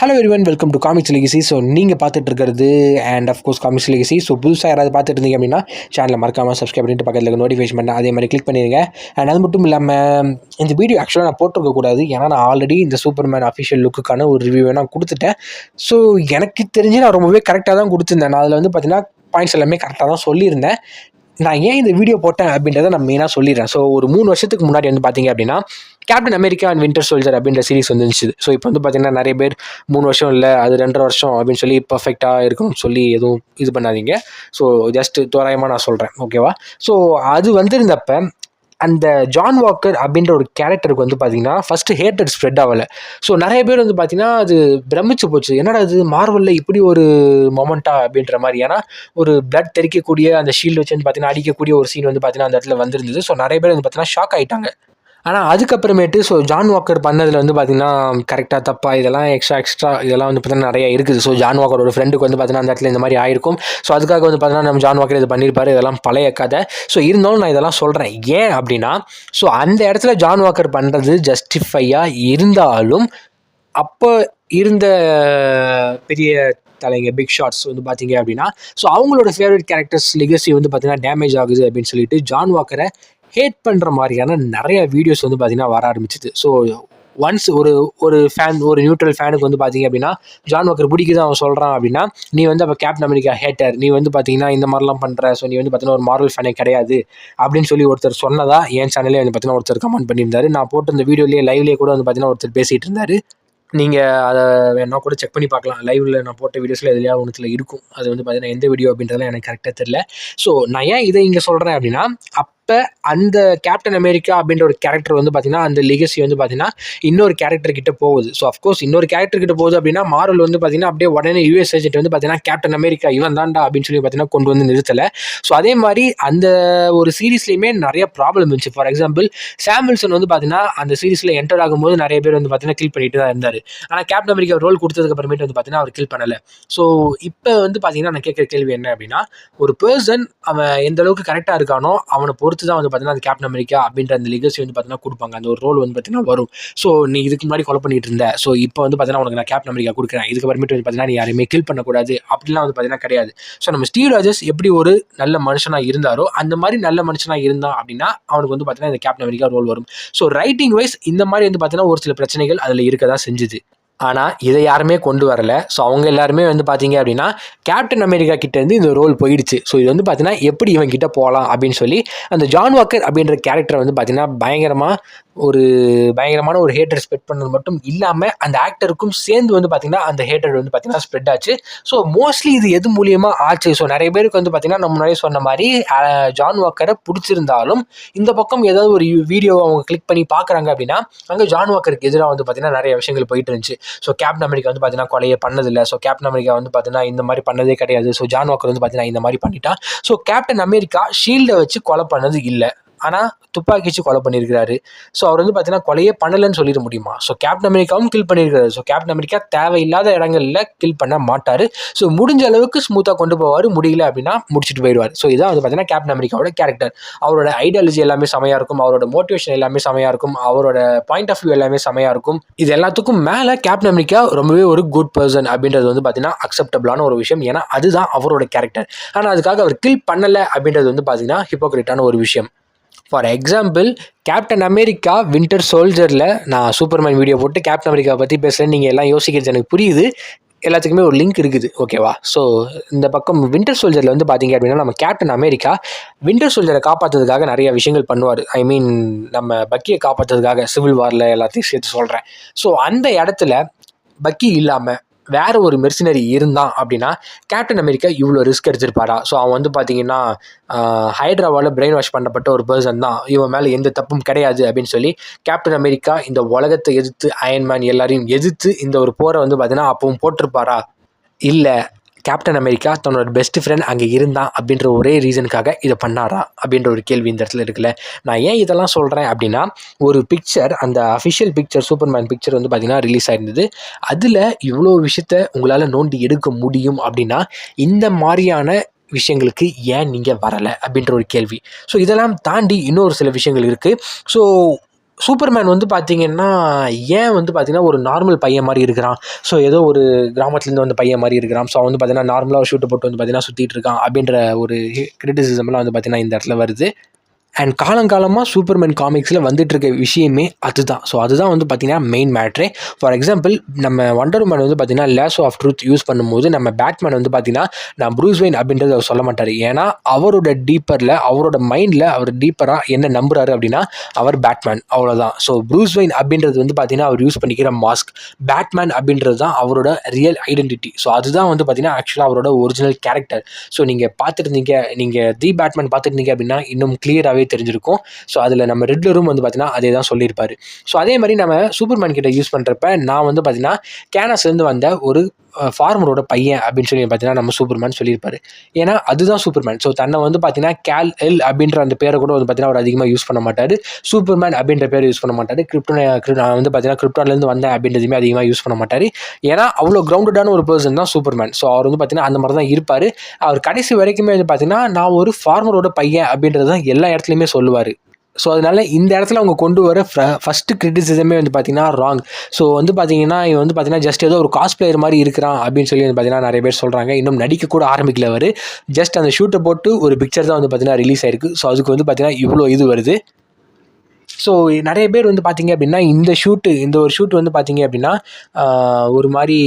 Hello everyone welcome to comics legacy so நீங்கள் பார்த்துட்டு இருக்கிறது and of course comics legacy so புதுசாக யாராவது பார்த்துட்டு இருந்தீங்க அப்படின்னா சேனலை மறக்காமல் சப்ஸ்கிரைப் பண்ணிட்டு பக்கத்தில் நோட்டிஃபிகேஷன் பண்ண அதே மாதிரி கிளிக் பண்ணிடுங்க அண்ட் அது மட்டும் இல்லாமல் இந்த வீடியோ ஆக்சுவலாக நான் போட்டிருக்க கூடாது. ஏன்னா நான் ஆல்ரெடி இந்த சூப்பர்மேன் அஃபிஷியல் லுக்குக்கான ஒரு ரிவ்யூவை நான் கொடுத்துட்டேன். ஸோ எனக்கு தெரிஞ்சு நான் ரொம்பவே கரெக்டாக தான் கொடுத்துருந்தேன். நான் அதில் வந்து பார்த்தீங்கன்னா பாயிண்ட்ஸ் எல்லாமே கரெக்டாக தான் சொல்லியிருந்தேன். நான் ஏன் இந்த வீடியோ போட்டேன் அப்படின்றத நான் மெயினாக சொல்லிடுறேன். ஸோ ஒரு மூணு வருஷத்துக்கு முன்னாடி வந்து பார்த்தீங்க அப்படின்னா captain America and winter soldier அப்படின்ற சீரிஸ் வந்துருந்துச்சு. ஸோ இப்போ வந்து பார்த்தீங்கன்னா நிறைய பேர் மூணு வருஷம் இல்லை அது ரெண்டரை வருஷம் அப்படின்னு சொல்லி பர்ஃபெக்டாக இருக்கணும்னு சொல்லி எதுவும் இது பண்ணாதீங்க. ஸோ ஜஸ்ட் தோராயமாக நான் சொல்கிறேன் ஓகேவா ஸோ அது வந்திருந்தப்ப அந்த ஜான் வாக்கர் அப்படின்ற ஒரு கேரக்டருக்கு வந்து பார்த்தீங்கன்னா ஃபஸ்ட்டு ஹேட்டட் ஸ்ப்ரெட் ஆகலை. ஸோ நிறைய பேர் வந்து பார்த்தீங்கன்னா அது பிரமிச்சு போச்சு. என்னடா அது மார்வலில் இப்படி ஒரு மொமெண்ட்டா அப்படின்ற மாதிரி. ஏன்னா ஒரு பிளட் தெறிக்கக்கூடிய அந்த ஷீல்டு வச்சு வந்து பார்த்தீங்கன்னா அடிக்கக்கூடிய ஒரு சீன் வந்து பார்த்தீங்கன்னா அந்த இடத்துல வந்திருந்தது. ஸோ நிறைய பேர் வந்து பார்த்தீங்கன்னா ஷாக் ஆகிட்டாங்க ஆனால் அதுக்கப்புறமேட்டு ஸோ ஜான் வாக்கர் பண்ணதில் வந்து பார்த்திங்கன்னா கரெக்டாக தப்பாக இதெல்லாம் எக்ஸ்ட்ரா எக்ஸ்ட்ரா இதெல்லாம் வந்து பார்த்திங்கன்னா நிறைய இருக்குது. ஸோ ஜான் வாக்கரோட ஃப்ரெண்டுக்கு வந்து பார்த்தீங்கன்னா அந்த இடத்துல இந்த மாதிரி ஆயிருக்கும். ஸோ அதுக்காக வந்து பார்த்தீங்கன்னா நம்ம ஜான் வாக்கர் இது பண்ணியிருப்பாரு இதெல்லாம் பழைய கதை. ஸோ இருந்தாலும் நான் இதெல்லாம் சொல்கிறேன் ஏன் அப்படின்னா ஸோ அந்த இடத்துல ஜான் வாக்கர் பண்ணுறது ஜஸ்டிஃபையாக இருந்தாலும் அப்போ இருந்த பெரிய தலைங்க பிக் ஷாட்ஸ் வந்து பார்த்தீங்க அப்படின்னா ஸோ அவங்களோட ஃபேவரட் கேரக்டர்ஸ் லெகசி வந்து பார்த்தீங்கன்னா டேமேஜ் ஆகுது அப்படின்னு சொல்லிட்டு ஜான் வாக்கரை ஹேட் பண்ணுற மாதிரியான நிறைய வீடியோஸ் வந்து பார்த்திங்கன்னா வர ஆரம்பிச்சிது. ஸோ ஒன்ஸ் ஒரு ஒரு ஃபேன் ஒரு நியூட்ரல் ஃபேனுக்கு வந்து பார்த்தீங்க அப்படின்னா ஜான் வாக்கர் பிடிக்குது அவன் சொல்கிறான் அப்படின்னா நீ வந்து அப்போ கேப்டன் அமெரிக்கா ஹேட்டர் நீ வந்து பார்த்தீங்கன்னா இந்த மாதிரிலாம் பண்ணுற ஸோ நீ வந்து பார்த்தீங்கன்னா ஒரு மாரல் ஃபேனே கிடையாது அப்படின்னு சொல்லி ஒருத்தர் சொன்னதா என் சேனலே வந்து பார்த்தீங்கன்னா ஒருத்தர் கமெண்ட் பண்ணியிருந்தாரு. நான் போட்டு இந்த வீடியோலேயே லைவ்லேயே கூட வந்து பார்த்தீங்கன்னா ஒருத்தர் பேசிகிட்டு இருந்தார். நீங்கள் அதை வேணா கூட செக் பண்ணி பார்க்கலாம். லைவில் நான் போட்ட வீடியோஸில் எதுலையா ஒன்றுத்தில் இருக்கும். அது வந்து பார்த்தீங்கன்னா எந்த வீடியோ அப்படின்றதெல்லாம் எனக்கு கரெக்டாக தெரில ஸோ நான் ஏன் இதை இங்கே சொல்கிறேன் அப்படின்னா அப் அப்போ அந்த கேப்டன் அமெரிக்கா அப்படின்ற ஒரு கேரக்டர் வந்து பார்த்தீங்கன்னா அந்த லெகசி வந்து பார்த்தீங்கன்னா இன்னொரு கேரக்டர் கிட்ட போகுது. ஸோ அஃப்கோர்ஸ் இன்னொரு கேரக்டர் கிட்ட போகுது அப்படின்னா மாரல் வந்து பார்த்தீங்கன்னா அப்படியே உடனே யூஎஸ் ஏஜென்ட் வந்து பார்த்தீங்கன்னா கேப்டன் அமெரிக்கா இவன் தான்டா அப்படின்னு சொல்லி பார்த்தீங்கன்னா கொண்டு வந்து நிறுத்தலை. ஸோ அதே மாதிரி அந்த ஒரு சீரீஸ்லேயுமே நிறைய ப்ராப்ளம் இருந்துச்சு. ஃபார் எக்ஸாம்பிள் சாம்பிள்சன் வந்து பார்த்தீங்கன்னா அந்த சீரீஸில் என்டர் ஆகும்போது நிறைய பேர் வந்து பார்த்தீங்கன்னா கில் பண்ணிட்டு தான் இருந்தார். ஆனால் கேப்டன் அமெரிக்கா ரோல் கொடுத்ததுக்கு அப்புறமேட்டு வந்து பார்த்தீங்கன்னா அவர் கில் பண்ணலை. ஸோ இப்போ வந்து பார்த்தீங்கன்னா நான் கேட்குற கேள்வி என்ன அப்படின்னா ஒரு பர்சன் அவன் எந்த அளவுக்கு கரெக்டாக இருக்கானோ அவனை பொறுத்து தான் வந்து பார்த்தீங்கன்னா அந்த கேப்டன் அமெரிக்கா அப்படின்ற அந்த லிகசி வந்து பார்த்தீங்கன்னா கொடுப்பாங்க. அந்த ஒரு ரோல் வந்து பார்த்தீங்கன்னா வரும். ஸோ நீ இதுக்கு முன்னாடி கொலை பண்ணிட்டு இருந்த. ஸோ இப்போ வந்து பார்த்தீங்கன்னா உனக்கு நான் கேப்டன் அமெரிக்கா கொடுக்குறேன். இதுக்கு அப்புறமேட்டு வந்து பார்த்தீங்கன்னா நீ யாரையுமே கில் பண்ணக்கூடாது. அப்படிலாம் வந்து பார்த்தீங்கன்னா கிடையாது. ஸோ நம்ம ஸ்டீவ் ராஜஸ் எப்படி ஒரு நல்ல மனுஷனாக இருந்தாரோ அந்த மாதிரி நல்ல மனுஷனாக இருந்தான் அப்படின்னா அவனுக்கு வந்து பார்த்தீங்கன்னா இந்த கேப்டன் அமெரிக்கா ரோல் வரும். ஸோ ரைட்டிங் வைஸ் இந்த மாதிரி வந்து பார்த்தீங்கன்னா ஒரு சில பிரச்சனைகள் அதில் இருக்க தான் செஞ்சுது. ஆனால் இதை யாருமே கொண்டு வரல. ஸோ அவங்க எல்லாருமே வந்து பார்த்தீங்க அப்படின்னா கேப்டன் அமெரிக்கா கிட்டேருந்து இந்த ரோல் போயிடுச்சு. ஸோ இது வந்து பார்த்தீங்கன்னா எப்படி இவன் கிட்ட போகலாம் அப்படின்னு சொல்லி அந்த ஜான் வாக்கர் அப்படின்ற கேரக்டரை வந்து பார்த்தீங்கன்னா பயங்கரமாக ஒரு பயங்கரமான ஒரு ஹேட்டர் ஸ்ப்ரெட் பண்ணது மட்டும் இல்லாமல் அந்த ஆக்டருக்கும் சேர்ந்து வந்து பார்த்தீங்கன்னா அந்த ஹேட்டர் வந்து பார்த்தீங்கன்னா ஸ்ப்ரெட் ஆச்சு. ஸோ மோஸ்ட்லி இது எது மூலியமாக ஆச்சு? ஸோ நிறைய பேருக்கு வந்து பார்த்தீங்கன்னா நம்ம முன்னாடியே சொன்ன மாதிரி ஜான் வாக்கரை பிடிச்சிருந்தாலும் இந்த பக்கம் ஏதாவது ஒரு வீடியோ அவங்க கிளிக் பண்ணி பார்க்குறாங்க அப்படின்னா அங்கே ஜான் வாக்கருக்கு எதிராக வந்து பார்த்தீங்கன்னா நிறைய விஷயங்கள் போயிட்டு இருந்துச்சு. ஸோ கேப்டன் அமெரிக்கா வந்து பார்த்தீங்கன்னா கொலையே பண்ணதில்லை. ஸோ கேப்டன் அமெரிக்கா வந்து பார்த்தீங்கன்னா இந்த மாதிரி பண்ணதே கிடையாது. ஸோ ஜான் வாக்கர் வந்து பார்த்தீங்கன்னா இந்த மாதிரி பண்ணிட்டான். ஸோ கேப்டன் அமெரிக்கா ஷீல்டை வச்சு கொலை பண்ணது இல்லை. ஆனால் துப்பாக்கி வச்சு கொலை பண்ணியிருக்கிறாரு. ஸோ அவர் வந்து பார்த்தீங்கன்னா கொலையே பண்ணலைன்னு சொல்லிட முடியுமா? ஸோ கேப்டன் அமெரிக்காவும் கில் பண்ணியிருக்காரு ஸோ கேப்டன் அமெரிக்கா தேவையில்லாத இடங்களில் கில் பண்ண மாட்டார். ஸோ முடிஞ்ச அளவுக்கு ஸ்மூத்தாக கொண்டு போவார். முடியல அப்படின்னா முடிச்சுட்டு போயிடுவார். ஸோ இதான் வந்து பார்த்தீங்கன்னா கேப்டன் அமெரிக்காவோட கேரக்டர் அவரோட ஐடியாலஜி எல்லாமே செமையாக இருக்கும். அவரோட மோட்டிவேஷன் எல்லாமே செமையாக இருக்கும். அவரோட பாயிண்ட் ஆஃப் வியூ எல்லாமே செமையாக இருக்கும். இது எல்லாத்துக்கும் மேலே கேப்டன் அமெரிக்கா ரொம்பவே ஒரு குட் பர்சன் அப்படின்றது வந்து பார்த்தீங்கன்னா அக்செப்டபிளான ஒரு விஷயம். ஏன்னா அதுதான் அவரோட கேரக்டர் ஆனால் அதுக்காக அவர் கில் பண்ணலை அப்படின்றது வந்து பார்த்தீங்கன்னா ஹிப்போக்ரேட்டான ஒரு விஷயம். For example captain America winter சோல்ஜரில் நான் சூப்பர்மேன் வீடியோ போட்டு கேப்டன் அமெரிக்கா பற்றி பேசுகிறேன் நீங்கள் எல்லாம் யோசிக்கிறது எனக்கு புரியுது. எல்லாத்துக்குமே ஒரு லிங்க் இருக்குது ஓகேவா ஸோ இந்த பக்கம் வின்டர் சோல்ஜரில் வந்து பார்த்தீங்க அப்படின்னா நம்ம கேப்டன் அமெரிக்கா வின்டர் சோல்ஜரை காப்பாற்றுறதுக்காக நிறைய விஷயங்கள் பண்ணுவார். ஐ மீன் நம்ம பக்கியை காப்பாற்றுறதுக்காக சிவில் வாரில் எல்லாத்தையும் சேர்த்து சொல்கிறேன் ஸோ அந்த இடத்துல பக்கி இல்லாமல் வேறு ஒரு மெர்சினரி இருந்தான் அப்படின்னா கேப்டன் அமெரிக்கா இவ்வளோ ரிஸ்க் எடுத்திருப்பாரா? ஸோ அவன் வந்து பார்த்தீங்கன்னா ஹைட்ராவால் பிரெயின் வாஷ் பண்ணப்பட்ட ஒரு பர்சன் தான். இவன் மேலே எந்த தப்பும் கிடையாது அப்படின்னு சொல்லி கேப்டன் அமெரிக்கா இந்த உலகத்தை எதிர்த்து அயன்மேன் எல்லாரையும் எதிர்த்து இந்த ஒரு போரை வந்து பார்த்தீங்கன்னா அப்பவும் போட்டிருப்பாரா? இல்லை. கேப்டன் அமெரிக்கா தன்னோட பெஸ்ட் ஃப்ரெண்ட் அங்கே இருந்தான் அப்படின்ற ஒரே ரீசனுக்காக இதை பண்ணாரா அப்படின்ற ஒரு கேள்வி இந்த இடத்துல இருக்குல்ல. நான் ஏன் இதெல்லாம் சொல்கிறேன் அப்படின்னா ஒரு பிக்சர் அந்த அஃபிஷியல் பிக்சர் சூப்பர்மேன் பிக்சர் வந்து பார்த்திங்கன்னா ரிலீஸ் ஆயிருந்தது. அதில் இவ்வளோ விஷயத்த உங்களால் நோண்டி எடுக்க முடியும் அப்படின்னா இந்த மாதிரியான விஷயங்களுக்கு ஏன் நீங்கள் வரலை அப்படின்ற ஒரு கேள்வி. ஸோ இதெல்லாம் தாண்டி இன்னொரு சில விஷயங்கள் இருக்குது ஸோ சூப்பர்மேன் வந்து பார்த்தீங்கன்னா ஏன் வந்து பார்த்தீங்கன்னா ஒரு நார்மல் பையன் மாதிரி இருக்கிறான்? ஸோ ஏதோ ஒரு கிராமத்துலேருந்து வந்த பையன் மாதிரி இருக்கிறான். ஸோ அவன் வந்து பார்த்தீங்கன்னா நார்மலாக ஷூட்டு போட்டு வந்து பார்த்தீங்கன்னா சுற்றிட்டு இருக்கான் அப்படின்ற ஒரு கிரிட்டிசிசம்லாம் வந்து பார்த்தீங்கன்னா இந்த இடத்துல வருது. அண்ட் காலங்காலமாக சூப்பர்மேன் காமிக்ஸில் வந்துட்டு இருக்க விஷயமே அதுதான். ஸோ அதுதான் வந்து பார்த்தீங்கன்னா மெயின் மேட்ரே ஃபார் எக்ஸாம்பிள் நம்ம வண்டர் மேன் வந்து பார்த்தீங்கன்னா லேஸ் ஆஃப் ட்ரூத் யூஸ் பண்ணும்போது நம்ம பேட்மேன் வந்து பார்த்தீங்கன்னா நான் ப்ரூஸ் வெயின் அப்படின்றத அவர் சொல்ல மாட்டார். ஏன்னா அவரோட டீப்பரில் அவரோட மைண்டில் அவர் டீப்பராக என்ன நம்புறாரு அப்படின்னா அவர் பேட்மேன் அவ்வளோதான் ஸோ ப்ரூஸ் வெயின் அப்படின்றது வந்து பார்த்தீங்கன்னா அவர் யூஸ் பண்ணிக்கிற மாஸ்க் பேட்மேன் அப்படின்றது தான் அவரோட ரியல் ஐடென்டிட்டி ஸோ அதுதான் வந்து பார்த்தீங்கன்னா ஆக்சுவலாக அவரோட ஒரிஜினல் கேரக்டர் ஸோ நீங்கள் பார்த்துருந்தீங்க நீங்கள் தி பேட்மேன் பார்த்துருந்தீங்க அப்படின்னா இன்னும் கிளியராகவே தெரிஞ்சிருக்கும். ஸோ அதில் நம்ம ரெட்லரும் வந்து பார்த்தீங்கன்னா அதே தான் சொல்லியிருப்பார். ஸோ அதே மாதிரி நம்ம சூப்பர்மேன் கிட்ட யூஸ் பண்ணுறப்ப நான் வந்து பார்த்தீங்கன்னா கேனஸ்லேருந்து வந்த ஒரு ஃபார்மரோட பையன் அப்படின்னு சொல்லி பார்த்தீங்கன்னா நம்ம சூப்பர்மேன் சொல்லியிருப்பாரு. ஏன்னா அதுதான் சூப்பர்மேன். ஸோ தன்னை வந்து பார்த்தீங்கன்னா கேல் எல் அப்படின்ற அந்த பேரை கூட வந்து பார்த்தீங்கன்னா அவர் அதிகமாக யூஸ் பண்ண மாட்டார். சூப்பர்மேன் அப்படின்ற பேர் யூஸ் பண்ண மாட்டார். கிரிப்டோன் நான் வந்து பார்த்தீங்கன்னா கிரிப்டான்லேருந்து வந்தேன் அப்படின்றதுமே அதிகமாக யூஸ் பண்ண மாட்டார். ஏன்னா அவ்வளோ கிரவுண்டடான ஒரு பர்சன் தான் சூப்பர்மேன். ஸோ அவர் வந்து பார்த்தீங்கன்னா அந்த மாதிரி தான் இருப்பார். அவர் கடைசி வரைக்குமே வந்து பார்த்தீங்கன்னா நான் ஒரு ஃபார்மரோட பையன் அப்படின்றது தான் எல்லா இடத்துலையுமே சொல்லுவார். ஸோ அதனால இந்த இடத்துல அவங்க கொண்டு வர ஃபஸ்ட்டு கிரிட்டிசிசமே வந்து பார்த்தீங்கன்னா ராங் ஸோ வந்து பார்த்திங்கன்னா இவன் வந்து பார்த்திங்கன்னா ஜஸ்ட் ஏதோ ஒரு காஸ்ட் பிளேயர் மாதிரி இருக்கிறான் அப்படின்னு சொல்லி வந்து பார்த்தீங்கன்னா நிறைய பேர் சொல்கிறாங்க இன்னும் நடிக்க கூட ஆரம்பிக்கல அவர். ஜஸ்ட் அந்த ஷூட்டை போட்டு ஒரு பிக்சர் தான் வந்து பார்த்தீங்கன்னா ரிலீஸ் ஆயிருக்கு. ஸோ அதுக்கு வந்து பார்த்திங்கன்னா இவ்வளோ இது வருது. ஸோ நிறைய பேர் வந்து பார்த்தீங்க அப்படின்னா இந்த ஷூட்டு இந்த ஒரு ஷூட் வந்து பார்த்தீங்க அப்படின்னா ஒரு மாதிரி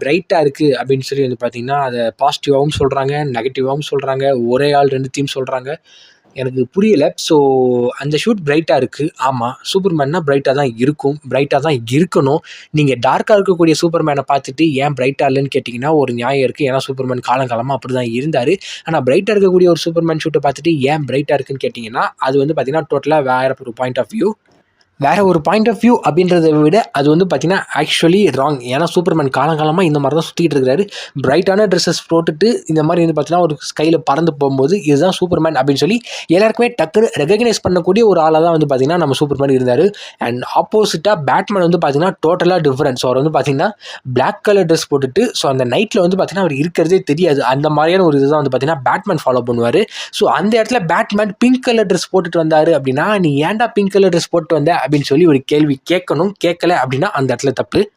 பிரைட்டாக இருக்குது அப்படின்னு சொல்லி வந்து பார்த்தீங்கன்னா அதை பாசிட்டிவாகவும் சொல்கிறாங்க நெகட்டிவாகவும் சொல்கிறாங்க ஒரே ஆள் ரெண்டு தீம் சொல்கிறாங்க எனக்கு புரியல. ஸோ அந்த ஷூட் பிரைட்டாக இருக்குது ஆமாம் சூப்பர்மேன்னா பிரைட்டாக தான் இருக்கும். பிரைட்டாக தான் இருக்கணும். நீங்கள் டார்க்காக இருக்கக்கூடிய சூப்பர்மேனை பார்த்துட்டு ஏன் பிரைட்டாக இல்லைன்னு கேட்டிங்கன்னா ஒரு நியாயம் இருக்குது ஏன்னா சூப்பர்மேன் காலங்காலமாக அப்படி தான் இருந்தார் ஆனால் பிரைட்டாக இருக்கக்கூடிய ஒரு சூப்பர்மேன் ஷூட்டை பார்த்துட்டு ஏன் பிரைட்டாக இருக்குன்னு கேட்டிங்கன்னா அது வந்து பார்த்தீங்கன்னா டோட்டலாக வேறு ஒரு பாயிண்ட் ஆஃப் வியூ வேறு ஒரு பாயிண்ட் ஆஃப் வியூ அப்படின்றத விட அது வந்து பார்த்திங்கன்னா ஆக்சுவலி ராங் ஏன்னா சூப்பர்மேன் காலங்காலமாக இந்த மாதிரி தான் சுற்றிட்டு இருக்கிறாரு பிரைட்டான ட்ரெஸ்ஸஸ் போட்டுட்டு இந்த மாதிரி வந்து பார்த்தீங்கன்னா ஒரு ஸ்கையில் பறந்து போகும்போது இதுதான் சூப்பர்மேன் அப்படின்னு சொல்லி எல்லாருக்குமே டக்குன்னு ரெகக்னைஸ் பண்ணக்கூடிய ஒரு ஆளாக தான் வந்து பார்த்தீங்கன்னா நம்ம சூப்பர்மேன் இருந்தார். அண்ட் ஆப்போசிட்டாக பேட்மேன் வந்து பார்த்திங்கன்னா டோட்டலாக டிஃப்ரெண்ட் ஸோ அவர் வந்து பார்த்திங்கன்னா பிளாக் கலர் ட்ரெஸ் போட்டுட்டு ஸோ அந்த நைட்டில் வந்து பார்த்திங்கன்னா அவர் இருக்கிறதே தெரியாது. அந்த மாதிரியான ஒரு இதுதான் வந்து பார்த்தீங்கன்னா பேட்மேன் ஃபாலோ பண்ணுவார். ஸோ அந்த இடத்துல பேட்மேன் பிங்க் கலர் ட்ரெஸ் போட்டுட்டு வந்தார் அப்படின்னா நீ ஏன்டா பிங்க் கலர் ட்ரெஸ் போட்டு வந்த அப்படின்னு சொல்லி ஒரு கேள்வி கேட்கணும் கேட்கல அப்படின்னா அந்த இடத்துல தப்பு.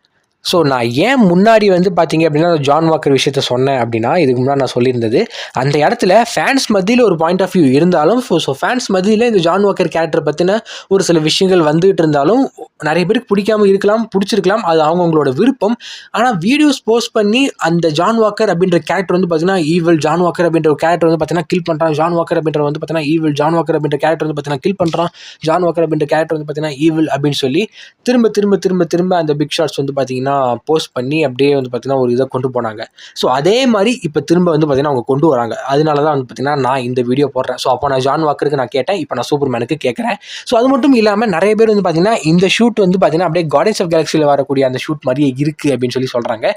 ஸோ நான் ஏன் முன்னாடி வந்து பார்த்தீங்க அப்படின்னா ஜான் வாக்கர் விஷயத்த சொன்னேன் அப்படின்னா இதுக்கு முன்னாடி நான் சொல்லியிருந்தது. அந்த இடத்துல ஃபேன்ஸ் மத்தியில் ஒரு பாயிண்ட் ஆஃப் வியூ இருந்தாலும் ஸோ ஃபேன்ஸ் மத்தியில் இந்த ஜான் வாக்கர் கேரக்டர் பற்றின ஒரு சில விஷயங்கள் வந்துகிட்டு இருந்தாலும் நிறைய பேருக்கு பிடிக்காம இருக்கலாம் பிடிச்சிருக்கலாம். அது அவங்கவுங்களோட விருப்பம். ஆனால் வீடியோஸ் போஸ்ட் பண்ணி அந்த ஜான் வாக்கர் அப்படின்ற கேரக்டர் வந்து பார்த்தீங்கன்னா ஈவில் ஜான் வாக்கர் அப்படின்ற ஒரு கேரக்டர் வந்து பார்த்தீங்கன்னா கில் பண்ணுறான் ஜான் வாக்கர் அப்படின்ற வந்து பார்த்தீங்கன்னா ஈவில் ஜான் வாக்கர் அப்படின்ற கேரக்டர் வந்து பார்த்தீங்கன்னா கில் பண்ணுறான் ஜான் வாக்கர் அப்படின்ற கேரக்டர் வந்து பார்த்தீங்கன்னா ஈவில் அப்படின்னு சொல்லி திரும்ப திரும்ப திரும்ப திரும்ப அந்த பிக் ஷாட்ஸ் வந்து பார்த்தீங்கன்னா போஸ்ட் பண்ணி அப்படியே வந்து பார்த்திங்கன்னா ஒரு இதை கொண்டு போனாங்க. ஸோ அதே மாதிரி இப்போ திரும்ப வந்து பார்த்திங்கன்னா அவங்க கொண்டு வராங்க. அதனால தான் வந்து பார்த்தீங்கன்னா நான் இந்த வீடியோ போடுறேன். ஸோ அப்போ நான் ஜான் வாக்கருக்கு நான் கேட்டேன். இப்போ நான் சூப்பர்மேனுக்கு கேட்குறேன் ஸோ அது மட்டும் இல்லாமல் நிறைய பேர் வந்து பார்த்தீங்கன்னா இந்த ஷூட் வந்து பார்த்தீங்கன்னா அப்படியே கார்டன்ஸ் ஆஃப் கேலக்ஸியில் வரக்கூடிய அந்த ஷூட் மாதிரியே இருக்குது அப்படின்னு சொல்லி சொல்கிறாங்க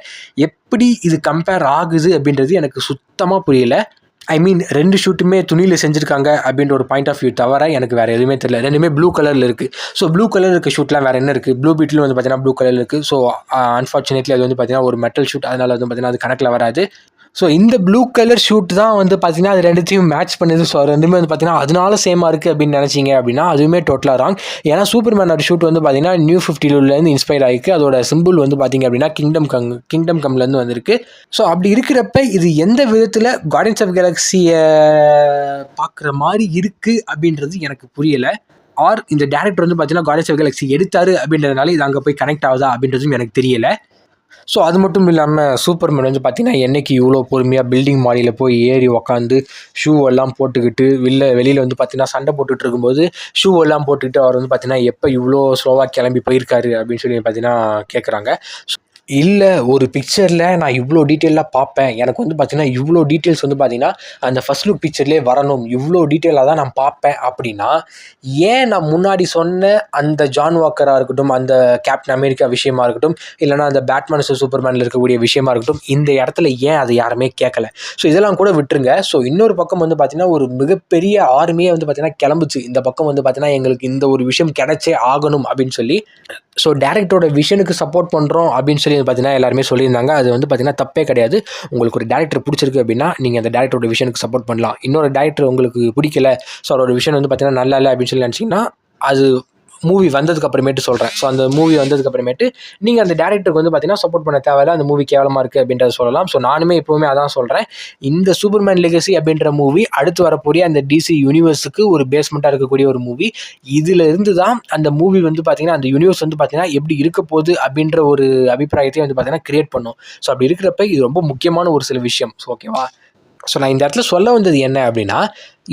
எப்படி இது கம்பேர் ஆகுது அப்படின்றது எனக்கு சுத்தமாக புரியல. ஐ மீன் ரெண்டு ஷூட்டுமே துணியில் செஞ்சுருக்காங்க அப்படின்ற ஒரு பாயிண்ட் ஆஃப் வியூ தவிர எனக்கு வேறு எதுவுமே தெரியல. ரெண்டுமே ப்ளூ கலரில் இருக்குது ஸோ ப்ளூ கலர் இருக்க ஷூட்லாம் வேறு என்ன இருக்குது ப்ளூ பீட்லையும் வந்து பார்த்தீங்கன்னா ப்ளூ கலரில் இருக்குது ஸோ அன்ஃபார்ச்சுனேட்லி uh, அது வந்து பார்த்தீங்கன்னா ஒரு மெட்டல் ஷூட் அதனால் வந்து பார்த்தீங்கன்னா அது கணக்கில் வராது. ஸோ இந்த ப்ளூ கலர் ஷூட் தான் வந்து பார்த்தீங்கன்னா அது ரெண்டுத்தையும் மேட்ச் பண்ணுது. ஸோ ரெண்டுமே வந்து பார்த்தீங்கன்னா அதனால சேமாக இருக்குது அப்படின்னு நினச்சிங்க அப்படின்னா அதுவுமே டோட்டலாக ராங் ஏன்னா சூப்பர்மேனோட ஷூட் வந்து பார்த்தீங்கன்னா நியூ ஃபிஃப்டிலேருந்து இன்ஸ்பயர் ஆகிருக்கு அதோட சிம்பிள் வந்து பார்த்தீங்க அப்படின்னா கிங்டம் கம் கிங்டம் கம்லேருந்து வந்திருக்கு. ஸோ அப்படி இருக்கிறப்ப இது எந்த விதத்தில் கார்டன்ஸ் ஆஃப் கேலக்ஸியை பார்க்குற மாதிரி இருக்குது அப்படின்றது எனக்கு புரியலை. ஆர் இந்த டேரக்டர் வந்து பார்த்தீங்கன்னா கார்டன்ஸ் ஆஃப் கேலக்ஸி எடுத்தார் அப்படின்றதுனால இது அங்கே போய் கனெக்ட் ஆகுதா அப்படின்றதும் எனக்கு தெரியலை. ஸோ அது மட்டும் இல்லாமல் சூப்பர்மேன் வந்து பார்த்தீங்கன்னா என்னைக்கு இவ்வளோ பொறுமையாக பில்டிங் மாடியில் போய் ஏறி உக்காந்து ஷூ எல்லாம் போட்டுக்கிட்டு வெளில வெளியில் வந்து பார்த்தீங்கன்னா சண்டை போட்டுகிட்டு இருக்கும்போது ஷூ எல்லாம் போட்டுக்கிட்டு அவர் வந்து பார்த்தீங்கன்னா எப்போ இவ்வளோ ஸ்லோவாக கிளம்பி போயிருக்காரு அப்படின்னு சொல்லி பார்த்தீங்கன்னா கேட்குறாங்க இல்லை ஒரு பிக்சரில் நான் இவ்வளோ டீட்டெயிலாக பார்ப்பேன் எனக்கு வந்து பார்த்திங்கன்னா இவ்வளோ டீட்டெயில்ஸ் வந்து பார்த்தீங்கன்னா அந்த ஃபஸ்ட் லுக் பிக்சர்லேயே வரணும். இவ்வளோ டீட்டெயிலாக தான் நான் பார்ப்பேன் அப்படின்னா ஏன் நான் முன்னாடி சொன்ன அந்த ஜான் வாக்கராக இருக்கட்டும் அந்த கேப்டன் அமெரிக்கா விஷயமா இருக்கட்டும் இல்லைனா அந்த பேட்மேன் சூப்பர்மேனில் இருக்கக்கூடிய விஷயமா இருக்கட்டும் இந்த இடத்துல ஏன் அதை யாருமே கேட்கல ஸோ இதெல்லாம் கூட விட்டுருங்க. ஸோ இன்னொரு பக்கம் வந்து பார்த்தீங்கன்னா ஒரு மிகப்பெரிய ஆர்மியே வந்து பார்த்தீங்கன்னா கிளம்புச்சு. இந்த பக்கம் வந்து பார்த்திங்கன்னா எங்களுக்கு இந்த ஒரு விஷயம் கிடைச்சே ஆகணும் அப்படின்னு சொல்லி ஸோ டேரக்டரோட விஷனுக்கு சப்போர்ட் பண்ணுறோம் அப்படின்னு சொல்லி பார்த்தீங்கன்னா எல்லாருமே சொல்லியிருந்தாங்க. அது வந்து பார்த்தீங்கன்னா தப்பே கிடையாது. உங்களுக்கு ஒரு டேரக்டர் பிடிச்சிருக்கு அப்படின்னா நீங்கள் அந்த டேரக்டரோட விஷனுக்கு சப்போர்ட் பண்ணலாம். இன்னொரு டேரக்டர் உங்களுக்கு பிடிக்கல ஸோ அவரோட விஷன் வந்து பார்த்தீங்கன்னா நல்லா இல்லை அப்படின்னு சொல்லி நினச்சிங்கன்னா அது மூவி வந்ததுக்கு அப்புறமேட்டு சொல்கிறேன் ஸோ அந்த மூவி வந்ததுக்கு அப்புறமேட்டு நீங்கள் அந்த டேரக்டருக்கு வந்து பார்த்தீங்கன்னா சப்போர்ட் பண்ண தேவையில்ல. அந்த மூவி கேவலமாக இருக்குது அப்படின்றத சொல்லலாம். ஸோ நானுமே எப்போவுமே அதான் சொல்கிறேன் இந்த சூப்பர்மேன் லெகசி அப்படின்ற மூவி அடுத்து வரக்கூடிய அந்த டிசி யூனிவர்ஸுக்கு ஒரு பேஸ்மெண்ட்டாக இருக்கக்கூடிய ஒரு மூவி இதில் இருந்து தான் அந்த மூவி வந்து பார்த்தீங்கன்னா அந்த யூனிவர்ஸ் வந்து பார்த்தீங்கன்னா எப்படி இருக்க போகுது அப்படின்ற ஒரு அபிப்பிராயத்தையும் வந்து பார்த்தீங்கன்னா கிரியேட் பண்ணும். ஸோ அப்படி இருக்கிறப்ப இது ரொம்ப முக்கியமான ஒரு சில விஷயம். ஸோ ஓகேவா ஸோ நான் இந்த இடத்துல சொல்ல வந்தது என்ன அப்படின்னா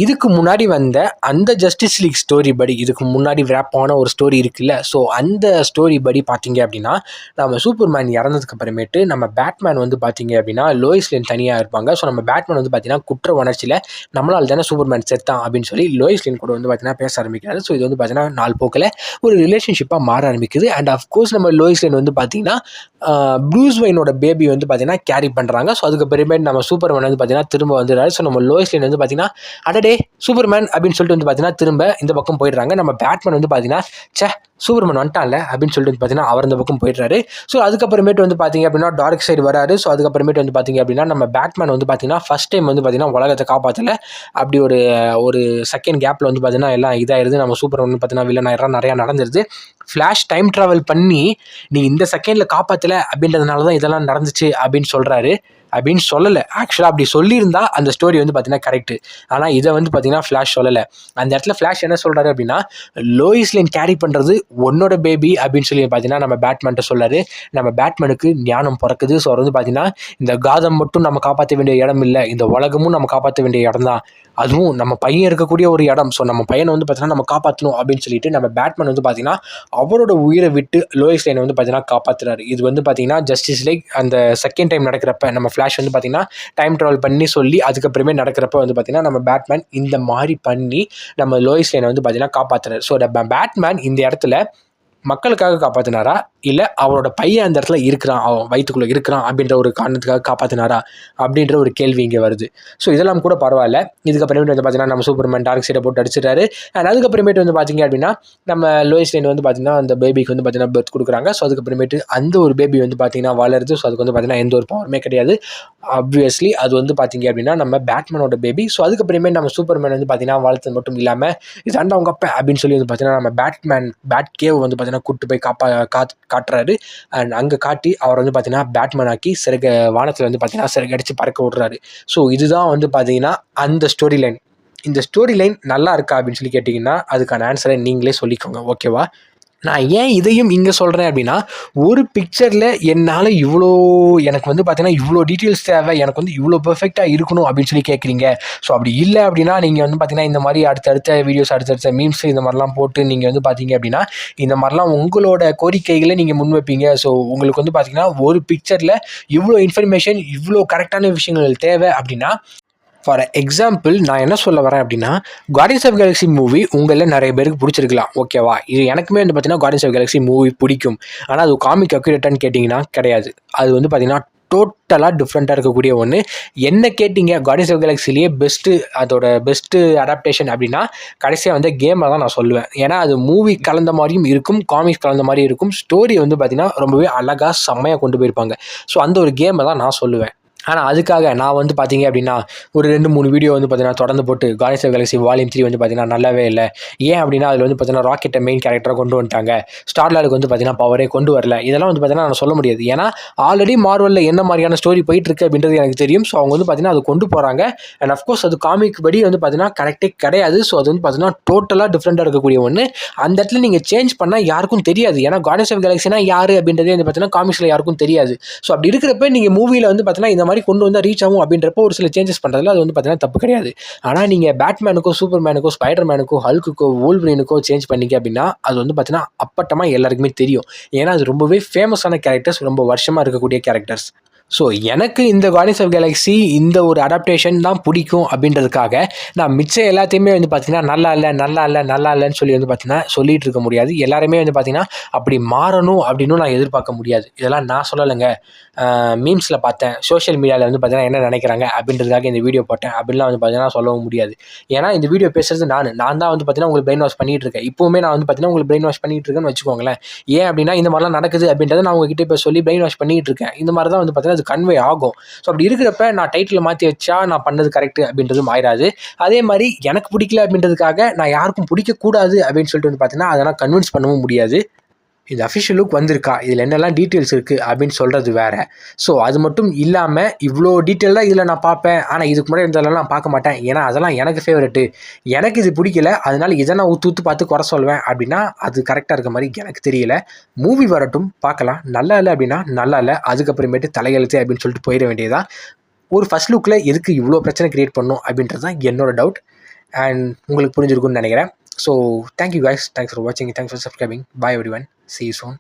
இதுக்கு முன்னாடி வந்த அந்த ஜஸ்டிஸ் லீக் ஸ்டோரி படி இதுக்கு முன்னாடி ஆன ஒரு ஸ்டோரி இருக்குல்ல. ஸோ அந்த ஸ்டோரி படி பார்த்தீங்க அப்படின்னா நம்ம சூப்பர்மேன் இறந்ததுக்கு அப்புறமேட்டு நம்ம பேட்மேன் வந்து பார்த்தீங்க அப்படின்னா லோயிஸ் லேன் தனியாக இருப்பாங்க. ஸோ நம்ம பேட்மேன் வந்து பார்த்தீங்கன்னா குற்ற உணர்ச்சியில் நம்மளால் தானே சூப்பர்மேன் செத்தான் அப்படின்னு சொல்லி லோயிஸ் லேன் கூட வந்து பார்த்தீங்கன்னா பேச ஆரம்பிக்கிறாரு. ஸோ இது வந்து பார்த்தீங்கன்னா நாலு போக்கில். ஒரு ரிலேஷன்ஷிப்பாக மாற ஆரம்பிக்குது. அண்ட் அஃப்கோர்ஸ் நம்ம லோயிஸ் லேன் வந்து பார்த்தீங்கன்னா ப்ளூஸ் வைனோட பேபி வந்து பார்த்தீங்கன்னா கேரி பண்ணுறாங்க ஸோ அதுக்கு பிறமேட்டு நம்ம சூப்பர் மேன் வந்து பார்த்தீங்கன்னா திரும்ப வந்துடுறாரு. ஸோ நம்ம லோயிஸ் லேன் வந்து பார்த்தீங்கன்னா டே சூப்பர்மேன் அப்படின்னு சொல்லிட்டு வந்து பார்த்தீங்கன்னா திரும்ப இந்த பக்கம் போயிடுறாங்க. நம்ம பேட்மேன் வந்து பார்த்தீங்கன்னா சே சூப்பர்மேன் வந்துட்டான்ல அப்படின்னு சொல்லிட்டு வந்து பார்த்தீங்கன்னா அவர் இந்த பக்கம் போயிடுறாரு. ஸோ அதுக்கப்புறமேட்டு வந்து பார்த்தீங்க அப்படின்னா டார்க் சைடு வராரு. ஸோ அதுக்கப்புறமேட்டு வந்து பார்த்தீங்க அப்படின்னா நம்ம பேட்மேன் வந்து பார்த்தீங்கன்னா ஃபஸ்ட் டைம் வந்து பார்த்தீங்கன்னா உலகத்தை காப்பாற்றல அப்படி ஒரு ஒரு செகண்ட் கேப்பில் வந்து பார்த்தீங்கன்னா எல்லாம் இதாகிடுது நம்ம சூப்பர் வந்து பார்த்தீங்கன்னா வில்லன் ஆயிரம் நிறையா நடந்துருது. ஃப்ளாஷ் டைம் ட்ராவல் பண்ணி நீ இந்த செகண்டில் காப்பாற்றலை அப்படின்றதுனால தான் இதெல்லாம் நடந்துச்சு அப்படின்னு சொல்கிறாரு அப்படின்னு சொல்லலை. ஆக்சுவலாக அப்படி சொல்லியிருந்தா அந்த ஸ்டோரி வந்து பார்த்தீங்கன்னா கரெக்டு ஆனால் இதை வந்து பார்த்தீங்கன்னா ஃப்ளாஷ் சொல்லலை. அந்த இடத்துல ஃப்ளாஷ் என்ன சொல்கிறாரு அப்படின்னா லோயிஸ் லைன் கேரி பண்ணுறது உன்னோட பேபி அப்படின்னு சொல்லி பார்த்தீங்கன்னா நம்ம பேட்மேன்ட்ட சொல்லாரு. நம்ம பேட்மேனுக்கு ஞானம் பிறக்குது. ஸோ வந்து பார்த்தீங்கன்னா இந்த காதம் மட்டும் நம்ம காப்பாற்ற வேண்டிய இடம் இல்லை இந்த உலகமும் நம்ம காப்பாற்ற வேண்டிய இடம் தான். அதுவும் நம்ம பையன் இருக்கக்கூடிய ஒரு இடம். ஸோ நம்ம பையனை வந்து பார்த்தீங்கன்னா நம்ம காப்பாற்றணும் அப்படின்னு சொல்லிட்டு நம்ம பேட்மேன் வந்து பார்த்தீங்கன்னா அவரோட உயிரை விட்டு லோயிஸ் லைனை வந்து பார்த்தீங்கன்னா காப்பாற்றுறாரு இது வந்து பார்த்தீங்கன்னா ஜஸ்டிஸ் லைக் அந்த செகண்ட் டைம் நடக்கிறப்ப நம்ம ஃப்ளாஷ் வந்து பார்த்தீங்கன்னா டைம் ட்ராவல் பண்ணி சொல்லி அதுக்கப்புறமே நடக்கிறப்ப வந்து பார்த்திங்கன்னா நம்ம பேட்மேன் இந்த மாதிரி பண்ணி நம்ம லோயிஸ் லைனை வந்து பார்த்திங்கன்னா காப்பாற்றுறாரு ஸோ பேட்மேன் இந்த இடத்துல மக்களுக்காக காப்பாற்றினாரா இல்லை அவரோட பையன் அந்த இடத்துல இருக்கிறான் அவன் வயிற்றுக்குள்ளே இருக்கிறான் அப்படின்ற ஒரு காரணத்துக்காக காப்பாற்றினாரா அப்படின்ற ஒரு கேள்வி இங்கே வருது. ஸோ இதெல்லாம் கூட பரவாயில்ல. இதுக்கப்புறமேட்டு வந்து பார்த்தீங்கன்னா நம்ம சூப்பர்மேன் டார்க் சைடை போட்டு அடிச்சிட்டாரு அண்ட் அதுக்கப்புறமேட்டு வந்து பார்த்தீங்க அப்படின்னா நம்ம லோயஸ் லைன் வந்து பார்த்தீங்கன்னா அந்த பேபிக்கு வந்து பார்த்தீங்கன்னா பர்த் கொடுக்குறாங்க. ஸோ அதுக்கப்புறமேட்டு அந்த ஒரு பேபி வந்து பார்த்தீங்கன்னா வளருது ஸோ அதுக்கு வந்து பார்த்தீங்கன்னா எந்த ஒரு பவருமே கிடையாது. ஆப்வியஸ்லி அது வந்து பார்த்தீங்க அப்படின்னா நம்ம பேட்மேனோட பேபி ஸோ அதுக்கப்புறமே நம்ம சூப்பர்மேன் வந்து பார்த்தீங்கன்னா வளர்த்தது மட்டும் இல்லாமல் இதாண்டா அவங்க அப்பா அப்படின்னு சொல்லி வந்து பார்த்தீங்கன்னா நம்ம பேட்மேன் பேட் கேவ் வந்து பார்த்தீங்கன்னா கூட்டு போய் காப்பா காத் காட்டுறாரு. அண்ட் அங்கே காட்டி அவர் வந்து பார்த்தீங்கன்னா பேட்மேன் ஆக்கி சிறகு வானத்தில் வந்து பார்த்தீங்கன்னா சிறகு அடித்து பறக்க விட்றாரு. ஸோ இதுதான் வந்து பார்த்தீங்கன்னா அந்த ஸ்டோரி லைன் இந்த ஸ்டோரி லைன் நல்லா இருக்கா அப்படின்னு சொல்லி கேட்டிங்கன்னா அதுக்கான ஆன்சரை நீங்களே சொல்லிக்கோங்க. ஓகேவா நான் ஏன் இதையும் இங்கே சொல்கிறேன் அப்படின்னா ஒரு பிக்சரில் என்னால் இவ்வளோ எனக்கு வந்து பார்த்தீங்கன்னா இவ்வளோ டீட்டெயில்ஸ் தேவை எனக்கு வந்து இவ்வளோ பெர்ஃபெக்டாக இருக்கணும் அப்படின்னு சொல்லி கேட்குறீங்க ஸோ அப்படி இல்லை அப்படின்னா நீங்கள் வந்து பார்த்தீங்கன்னா இந்த மாதிரி அடுத்தடுத்த வீடியோஸ் அடுத்தடுத்த மீம்ஸ் இந்த மாதிரிலாம் போட்டு நீங்கள் வந்து பார்த்தீங்க அப்படின்னா இந்த மாதிரிலாம் உங்களோட கோரிக்கைகளை நீங்கள் முன்வைப்பீங்க. ஸோ உங்களுக்கு வந்து பார்த்தீங்கன்னா ஒரு பிக்சரில் இவ்வளோ இன்ஃபர்மேஷன் இவ்வளோ கரெக்டான விஷயங்கள் தேவை அப்படின்னா ஃபார் எக்ஸாம்பிள் நான் என்ன சொல்ல வரேன் அப்படின்னா கார்டியன்ஸ் ஆஃப் கேலக்ஸி மூவி உங்களில் நிறைய பேருக்கு பிடிச்சிருக்கலாம் ஓகேவா இது எனக்குமே வந்து பார்த்தீங்கன்னா கார்டியன்ஸ் ஆஃப் கேலக்ஸி மூவி பிடிக்கும். ஆனால் அது காமிக் அக்யூரேட்டான்னு கேட்டிங்கன்னா கிடையாது. அது வந்து பார்த்தீங்கன்னா டோட்டலாக டிஃப்ரெண்ட்டாக இருக்கக்கூடிய ஒன்று என்ன கேட்டிங்க? கார்டியன்ஸ் ஆஃப் கேலக்ஸிலேயே பெஸ்ட்டு அதோட பெஸ்ட்டு அடாப்டேஷன் அப்படின்னா கடைசியாக வந்து கேமை தான் நான் சொல்லுவேன். ஏன்னா அது மூவி கலந்த மாதிரியும் இருக்கும் காமிக்ஸ் கலந்த மாதிரியும் இருக்கும். ஸ்டோரி வந்து பார்த்திங்கன்னா ரொம்பவே அழகாக செம்மையாக கொண்டு போயிருப்பாங்க. ஸோ அந்த ஒரு கேமை தான் நான் சொல்லுவேன். ஆனால் அதுக்காக நான் வந்து பார்த்தீங்க அப்படின்னா ஒரு ரெண்டு மூணு வீடியோ வந்து பார்த்தீங்கன்னா தொடர்ந்து போட்டு Guardians of Galaxy volume three வந்து பார்த்தீங்கன்னா நல்லாவே இல்லை ஏன் அப்படின்னா அதில் வந்து பார்த்தீங்கன்னா ராக்கெட்டை மெயின் கேரக்டராக கொண்டு வந்துட்டாங்க ஸ்டார்லாருக்கு வந்து பார்த்தீங்கன்னா பவரே கொண்டு வரல இதெல்லாம் வந்து பார்த்தீங்கன்னா நான் சொல்ல முடியாது ஏன்னா ஆல்ரெடி மார்வலில் என்ன மாதிரியான ஸ்டோரி போயிட்டு இருக்கு அப்படின்றது எனக்கு தெரியும் ஸோ அவங்க வந்து பார்த்தீங்கன்னா அது கொண்டு போகிறாங்க அண்ட் அஃப்கோர்ஸ் அது காமிக் படி வந்து பார்த்தீங்கன்னா கரெக்டே கிடையாது ஸோ அது வந்து பார்த்தீங்கன்னா டோட்டலாக டிஃப்ரெண்ட்டாக இருக்கக்கூடிய ஒன்று அந்த இடத்துல நீங்கள் சேஞ்ச் பண்ணால் யாருக்கும் தெரியாது ஏன்னா கார்டியன்ஸ் ஆஃப் யார் அப்படின்றதே வந்து பார்த்தீங்கன்னா காமிக்ஸில் யாருக்கும் தெரியாது ஸோ அப்படி இருக்கிறப்ப நீங்கள் மூவியில் வந்து பார்த்தீங்கன்னா இந்த மாதிரி கொண்டு வந்தால் ரீச் ஆகும் அப்படின்றப்போ ஒரு சில சேஞ்சஸ் பண்ணுறதுல அது வந்து பார்த்தீங்கன்னா தப்பு கிடையாது. ஆனால் நீங்கள் பேட்மேனுக்கோ சூப்பர் மேனுக்கோ ஸ்பைடர் மேனுக்கோ ஹல்க்குக்கோ வூல்வரினுக்கோ சேஞ்ச் பண்ணிக்க அப்படின்னா அது வந்து பார்த்தீங்கன்னா அப்பட்டமாக எல்லாருக்குமே தெரியும். ஏன்னா அது ரொம்பவே ஃபேமஸான கேரக்டர்ஸ் ரொம்ப வருஷமாக இருக்கக்கூடிய கேரக்டர்ஸ் ஸோ எனக்கு இந்த கார்டியன்ஸ் ஆஃப் கேலக்ஸி இந்த ஒரு அடாப்டேஷன் தான் பிடிக்கும் அப்படின்றதுக்காக நான் மிச்சம் எல்லாத்தையுமே வந்து பார்த்தீங்கன்னா நல்லா இல்லை நல்லா இல்லை நல்லா இல்லைன்னு சொல்லி வந்து பார்த்திங்கன்னா சொல்லிகிட்டு இருக்க முடியாது. எல்லாருமே வந்து பார்த்திங்கன்னா அப்படி மாறணும் அப்படின்னு நான் எதிர்பார்க்க முடியாது. இதெல்லாம் நான் சொல்லலைங்க. மீம்ஸில் பார்த்தேன். சோஷியல் மீடியாவில் வந்து பார்த்திங்கன்னா என்ன நினைக்கிறாங்க அப்படின்றதுக்காக இந்த வீடியோ போட்டேன். அப்படின்லாம் வந்து பார்த்திங்கன்னா சொல்லவும் முடியாது. ஏன்னா இந்த வீடியோ பேசுறது நான். நான் தான் வந்து பார்த்தீங்கன்னா உங்களுக்கு பிரெயின் வாஷ் பண்ணிட்டு இருக்கேன். இப்போவுமே நான் வந்து பார்த்தீங்கன்னா உங்களுக்கு பிரெயின் வாஷ் பண்ணிகிட்டு இருக்கேன்னு வச்சுக்கோங்களேன். ஏன் அப்படின்னா இந்த மாதிரிலாம் நடக்குது அப்படின்றத நான் உங்ககிட்ட இப்போ சொல்லி பிரெயின் வாஷ் பண்ணிகிட்டு இருக்கேன். இந்த மாதிரி தான் வந்து பார்த்தீங்கன்னா அது கன்வே ஆகும். ஸோ அப்படி இருக்கிறப்ப நான் டைட்டில் மாற்றி வச்சா நான் பண்ணது கரெக்டு அப்படின்றதும் ஆயிடாது அதே மாதிரி எனக்கு பிடிக்கல அப்படின்றதுக்காக நான் யாருக்கும் பிடிக்கக்கூடாது அப்படின்னு சொல்லிட்டு வந்து பார்த்தீங்கன்னா அதெல்லாம் கன்வின்ஸ் பண்ணவும் முடியாது. இந்த அஃபிஷியல் லுக் வந்திருக்கா? இதில் என்னெல்லாம் டீட்டெயில்ஸ் இருக்குது அப்படின்னு சொல்கிறது வேறு. ஸோ அது மட்டும் இல்லாமல் இவ்வளோ டீட்டெயிலாக இதில் நான் பார்ப்பேன். ஆனால் இதுக்கு முன்னாடி இருந்ததெல்லாம் நான் பார்க்க மாட்டேன். ஏன்னா அதெல்லாம் எனக்கு ஃபேவரெட்டு எனக்கு இது பிடிக்கல. அதனால் இதை நான் ஊற்று ஊற்று பார்த்து குறை சொல்வேன் அப்படின்னா அது கரெக்டாக இருக்க மாதிரி எனக்கு தெரியல. மூவி வரட்டும் பார்க்கலாம். நல்லா இல்லை அப்படின்னா நல்லா இல்லை. அதுக்கப்புறமேட்டு தலையெழுத்து அப்படின்னு சொல்லிட்டு போயிட வேண்டியதான் ஒரு ஃபஸ்ட் லுக்கில் எதுக்கு இவ்வளோ பிரச்சனை க்ரியேட் பண்ணும் அப்படின்றது தான் என்னோட டவுட் அண்ட் உங்களுக்கு புரிஞ்சிருக்கும்னு நினைக்கிறேன். so thank you guys. Thanks for watching. Thanks for subscribing. Bye everyone. See you soon.